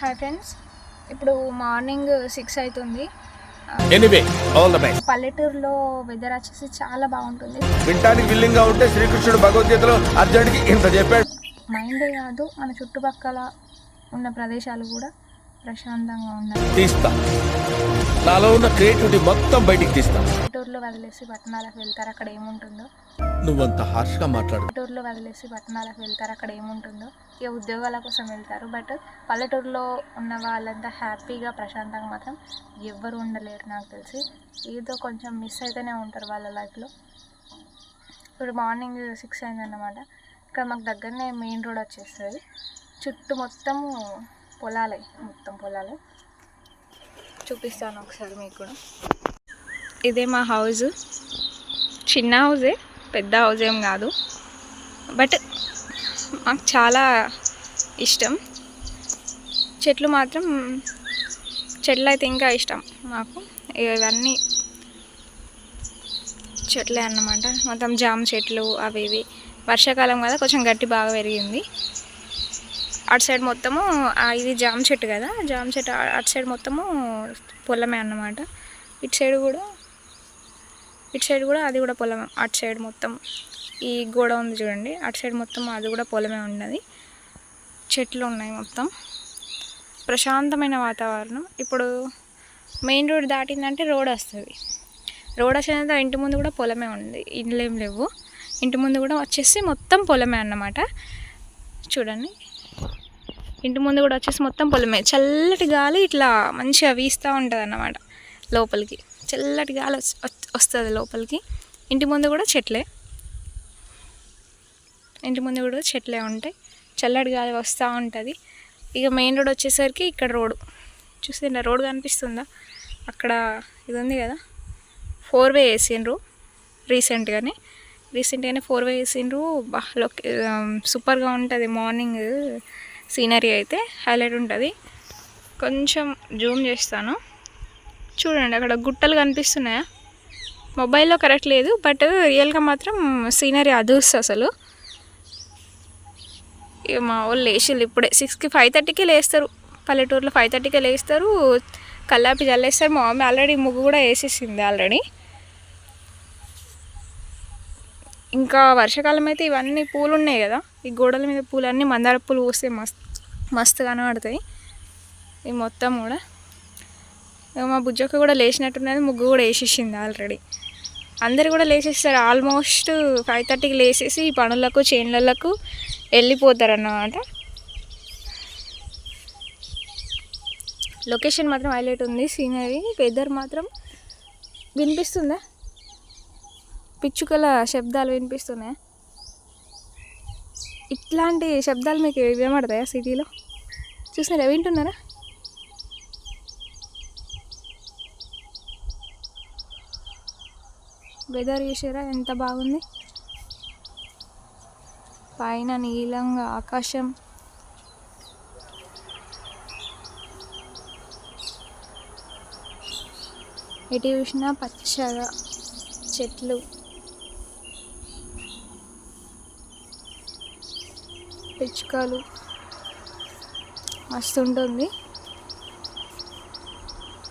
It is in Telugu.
హాయ్ ఫ్రెండ్స్ ఇప్పుడు మార్నింగ్ సిక్స్ అవుతుంది. ఎనీవే ఆల్ ద బెస్ట్ పల్లెటూరులో వెదర్ వచ్చేసి చాలా బాగుంటుంది. వినటానికి విల్లింగ్గా ఉంటే శ్రీకృష్ణుడు భగవద్గీతలో అర్జునుడికి ఇంత చెప్పాడు. మైండే కాదు మన చుట్టుపక్కల ఉన్న ప్రదేశాలు కూడా ప్రశాంతంగా ఉన్నాయి తీస్తా. నాలో ఉన్న క్రియేటివిటీ మొత్తం బయటికి తీస్తా. పల్లెటూరులో వదిలేసి పట్టణాలకు వెళ్తారు అక్కడ ఏముంటుందో. నువ్వంత హార్ష్గా మాట్లాడు. పల్లెటూరులో వదిలేసి పట్టణాలకు వెళ్తారు అక్కడ ఏముంటుందో. ఇక ఉద్యోగాల కోసం వెళ్తారు బట్ పల్లెటూరులో ఉన్న వాళ్ళంతా హ్యాపీగా ప్రశాంతంగా మాత్రం ఎవ్వరు ఉండలేరు నాకు తెలిసి. ఏదో కొంచెం మిస్ అయితేనే ఉంటారు వాళ్ళ లైఫ్లో. ఇప్పుడు మార్నింగ్ సిక్స్ అయిందన్నమాట. ఇక్కడ మాకు దగ్గరనే మెయిన్ రోడ్ వచ్చేస్తుంది. చుట్టూ మొత్తము పొలాలే మొత్తం పొలాలే. చూపిస్తాను ఒకసారి మీకు కూడా. ఇదే మా హౌస్ చిన్న హౌజే పెద్ద హౌస్ ఏం కాదు. బట్ మాకు చాలా ఇష్టం. చెట్లు మాత్రం చెట్లు అయితే ఇంకా ఇష్టం మాకు. ఇవన్నీ చెట్లే అన్నమాట. మొత్తం జామ చెట్లు అవి ఇవి. వర్షాకాలం కదా కొంచెం గట్టి బాగా పెరిగింది. అటు సైడ్ మొత్తము ఇది జామ చెట్టు కదా జామ చెట్టు అటు సైడ్ మొత్తము పొలమే అన్నమాట. ఇటు సైడ్ కూడా ఇటు సైడ్ కూడా అది కూడా పొలమే అటు సైడ్ మొత్తం. ఈ గోడ ఉంది చూడండి అటు సైడ్ మొత్తం అది కూడా పొలమే ఉన్నది. చెట్లు ఉన్నాయి మొత్తం. ప్రశాంతమైన వాతావరణం. ఇప్పుడు మెయిన్ రోడ్ దాటిందంటే రోడ్ వస్తుంది. రోడ్ వచ్చినంత ఇంటి ముందు కూడా పొలమే ఉంది. ఇండ్లు ఏం లేవు. ఇంటి ముందు కూడా వచ్చేసి మొత్తం పొలమే అన్నమాట. చూడండి. ఇంటి ముందు కూడా వచ్చేసి మొత్తం పొలమే. చల్లటి గాలి ఇట్లా మంచిగా వీస్తూ ఉంటుంది అన్నమాట లోపలికి. చల్లటి గాలి వస్తుంది లోపలికి. ఇంటి ముందు కూడా చెట్లే. ఇంటి ముందు కూడా చెట్లే ఉంటాయి. చల్లటి గాలి వస్తూ ఉంటుంది. ఇక మెయిన్ రోడ్ వచ్చేసరికి ఇక్కడ రోడ్. చూస్తుందా రోడ్ కనిపిస్తుందా? అక్కడ ఇది ఉంది కదా? ఫోర్ వే వేసిండ్రు రీసెంట్గానే. రీసెంట్గానే ఫోర్ వే వేసిండ్రు. బా లొకే సూపర్గా ఉంటుంది మార్నింగ్. సీనరీ అయితే హైలైట్ ఉంటుంది. కొంచెం జూమ్ చేస్తాను. చూడండి అక్కడ గుట్టలు కనిపిస్తున్నాయా? మొబైల్లో కరెక్ట్ లేదు బట్ రియల్గా మాత్రం సీనరీ అదూస్ అసలు. ఇక మా వాళ్ళు లేచిళ్ళు ఇప్పుడే. సిక్స్కి ఫైవ్ థర్టీకే లేస్తారు. పల్లెటూరులో ఫైవ్ థర్టీకే లేస్తారు. కల్లాపి చల్లేస్తారు. మా మమ్మీ ఆల్రెడీ ముగ్గు కూడా వేసేసింది ఆల్రెడీ. ఇంకా వర్షాకాలం అయితే ఇవన్నీ పూలు ఉన్నాయి కదా. ఈ గోడల మీద పూలు అన్నీ మందార పూలు పూస్తే మస్తు మస్తు కనబడతాయి. ఇవి మొత్తం కూడా. ఇక మా బుజ్జక్క కూడా లేచినట్టున్నది ముగ్గు కూడా వేసేసింది ఆల్రెడీ అందరు కూడా లేచేస్తారు. ఆల్మోస్ట్ ఫైవ్ థర్టీకి లేచేసి ఈ పనులకు చేన్లకు వెళ్ళిపోతారు అన్నమాట లొకేషన్ మాత్రం హైలైట్ ఉంది. సీనరీ వెదర్ మాత్రం వినిపిస్తుందా? పిచ్చుకల శబ్దాలు వినిపిస్తున్నాయి? ఇట్లాంటి శబ్దాలు మీకు వినబడతాయా సిటీలో? చూసినారా వింటున్నారా? వెదర్ చూసారా? ఎంత బాగుంది? పైన నీలంగా ఆకాశం. ఎటు చూసినా పచ్చగా చెట్లు. పిచ్చుకలు. మస్తు ఉంటుంది.